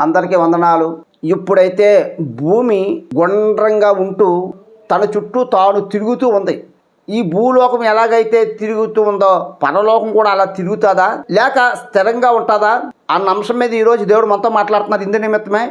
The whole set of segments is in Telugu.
అందరికీ వందనాలు. ఇప్పుడైతే భూమి గుండ్రంగా ఉంటూ తన చుట్టూ తాను తిరుగుతూ ఉంది. ఈ భూలోకం ఎలాగైతే తిరుగుతూ ఉందో పరలోకం కూడా అలా తిరుగుతుందా? లేక స్థిరంగా ఉంటుందా? అన్న అంశం మీద ఈరోజు దేవుడు మనతో మాట్లాడుతున్నారు ఇందు నిమిత్తమే.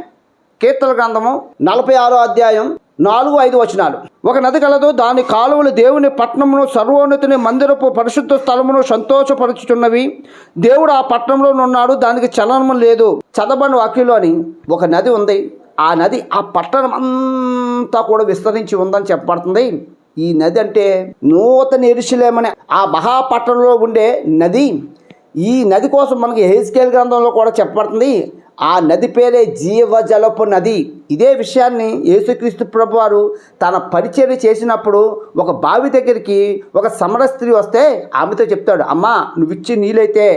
కీర్తన గ్రంథము నలభై ఆరో అధ్యాయం నాలుగు ఐదు వచనాలు. ఒక నది కలదు దాని కాలువలు దేవుని పట్టణమును సర్వోన్నతిని మందిరపు పరిశుద్ధ స్థలమును సంతోషపరుచుచున్నవి. దేవుడు ఆ పట్టణంలో ఉన్నాడు దానికి చలనము లేదు. చదబను వాక్యులు అని. ఒక నది ఉంది ఆ నది ఆ పట్టణం అంతా కూడా విస్తరించి ఉందని చెప్పబడుతుంది. ఈ నది అంటే నూతన ఎరుసలేమని ఆ మహాపట్టణంలో ఉండే నది. ఈ నది కోసం మనకి హెయిస్కేల్ గ్రంథంలో కూడా చెప్పబడుతుంది. ఆ నది పేరే జీవజలపు నది. ఇదే విషయాన్ని యేసుక్రీస్తు ప్రభు వారు తన పరిచర్య చేసినప్పుడు ఒక బావి దగ్గరికి ఒక సమర స్త్రీ వస్తే ఆమెతో చెప్తాడు అమ్మా నువ్వు ఇచ్చి నీళ్ళైతే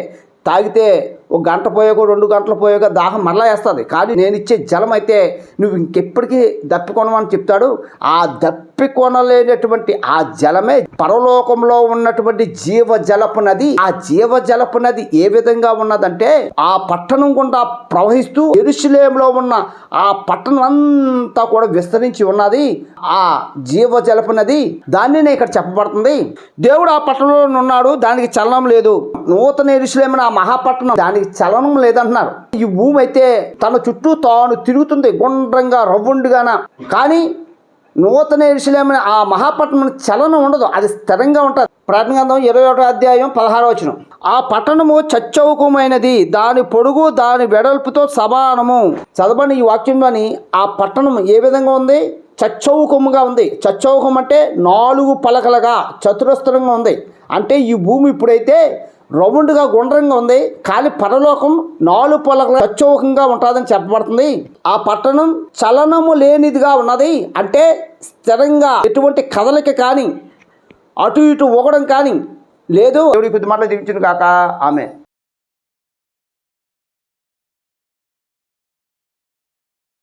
తాగితే ఒక గంట పోయాక రెండు గంటలు పోయాక దాహం మరలా వేస్తుంది. కానీ నేను ఇచ్చే జలం అయితే నువ్వు ఇంకెప్పటికీ దప్పికొనమని చెప్తాడు. ఆ దప్పికొనలేనటువంటి ఆ జలమే పరలోకంలో ఉన్నటువంటి జీవజలపు నది. ఆ జీవజలపు నది ఏ విధంగా ఉన్నదంటే ఆ పట్టణం గుండా ప్రవహిస్తూ ఎరుశలేంలో ఉన్న ఆ పట్టణం అంతా కూడా విస్తరించి ఉన్నది. ఆ జీవజలపు నది. దాన్ని ఇక్కడ చెప్పబడుతుంది. దేవుడు ఆ పట్టణంలో ఉన్నాడు. దానికి చలనం లేదు. నూతన ఎరుసలేమని ఆ మహాపట్టణం. దానికి చలనం లేదంటున్నారు. ఈ భూమి అయితే తన చుట్టూ తాను తిరుగుతుంది గుండ్రంగా రవ్వుండుగాన. కానీ నూతన ఎరుసలేమని ఆ మహాపట్టణం చలనం ఉండదు అది స్థిరంగా ఉంటుంది. ప్రాణగంధం ఇరవై ఒకటో అధ్యాయం పదహారో వచనం. ఆ పట్టణము చచ్చౌకమైనది దాని పొడుగు దాని వెడల్పుతో సమానము. చదవని ఈ వాక్యంలోని ఆ పట్టణం ఏ విధంగా ఉంది? చచ్చౌకముగా ఉంది. చచ్చౌకం అంటే నాలుగు పలకలుగా చతురస్రంగా ఉంది. అంటే ఈ భూమి ఇప్పుడైతే రౌండ్గా గుండ్రంగా ఉంది. కానీ పరలోకం నాలుగు పలకల చచ్చౌకంగా ఉంటుందని చెప్పబడుతుంది. ఆ పట్టణం చలనము లేనిదిగా ఉన్నది. అంటే స్థిరంగా ఎటువంటి కదలిక కానీ అటు ఇటు ఊగడం కానీ లేదు. ఎవరికి కొద్ది మాటలు జీవించిన కాక ఆమె